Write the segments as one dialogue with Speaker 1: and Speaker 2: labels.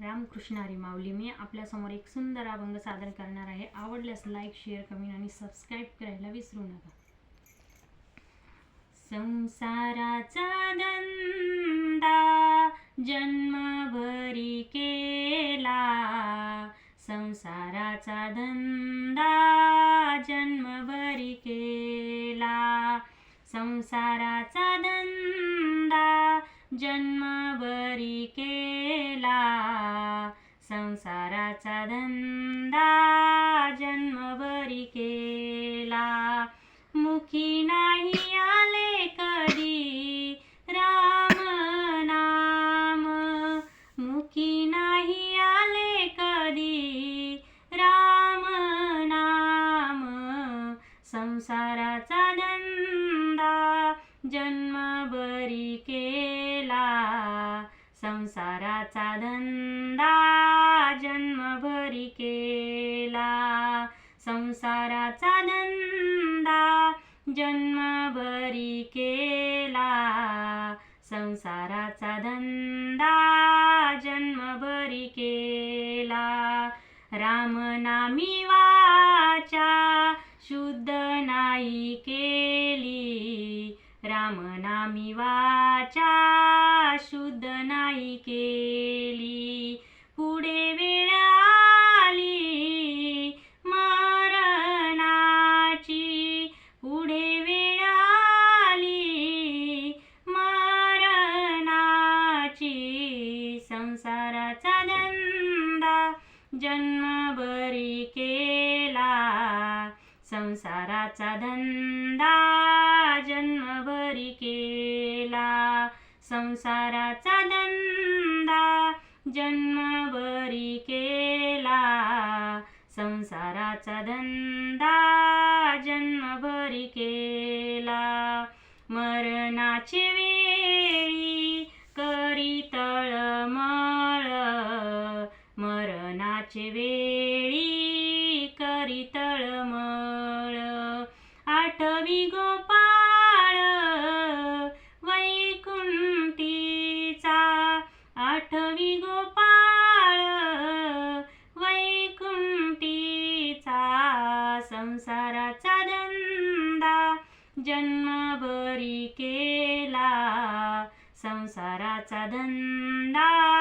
Speaker 1: रामकृष्णारी माऊली. मी आपल्यासमोर एक सुंदर अभंग सादर करणार आहे. आवडल्यास लाईक शेअर कमेंट आणि सबस्क्राईब करायला विसरू नका. संसाराचा धंदा जन्मभरी केला. संसाराचा धंदा जन्मभरी केला. संसाराचा धंदा जन्मभरी संसाराचा धंदा जन्मभरी केला मुखी नाही आले कधी राम नाम. मुखी नाही आले कधी राम नाम. संसाराचा धंदा जन्मभरी केला संसाराचा धंदा संसाराचा धंदा जन्मभरी केला. संसाराचा धंदा जन्मभरी केला. रामनामी वाचा शुद्ध नाही केली. रामनामी वाचा जन्मभरी केला. संसाराचा धंदा जन्मभरी केला. संसाराचा धंदा जन्मभरी केला. संसाराचा धंदा जन्मभरी केला. मरणाची मरणाचे वेळी करी तळमळ. आठवी गोपाळ वैकुंठीचा. आठवी गोपाळ वैकुंठीचा. संसाराचा धंदा जन्मभरी केला. संसाराचा धंदा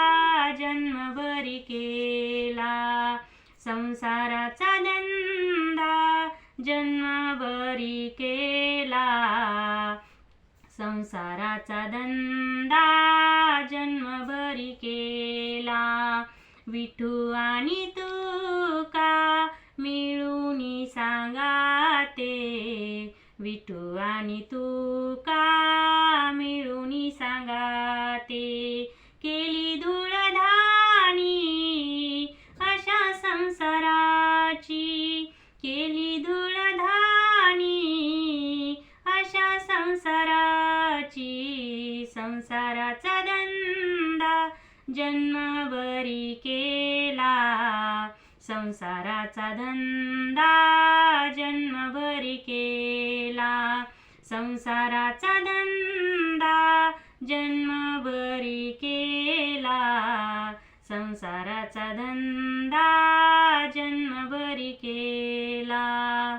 Speaker 1: जन्मभरी केला संसाराचा धंदा जन्मभरी केला संसाराचा धंदा जन्मभरी केला विठू आणि तुका मिळून सांगाते. विठू आणि तुका मिळून सांगाते. केली संसाराची संसाराचा धंदा जन्मभरी केला. संसाराचा धंदा जन्मभरी केला. संसाराचा धंदा जन्मभरी केला. संसाराचा धंदा जन्मभरी केला.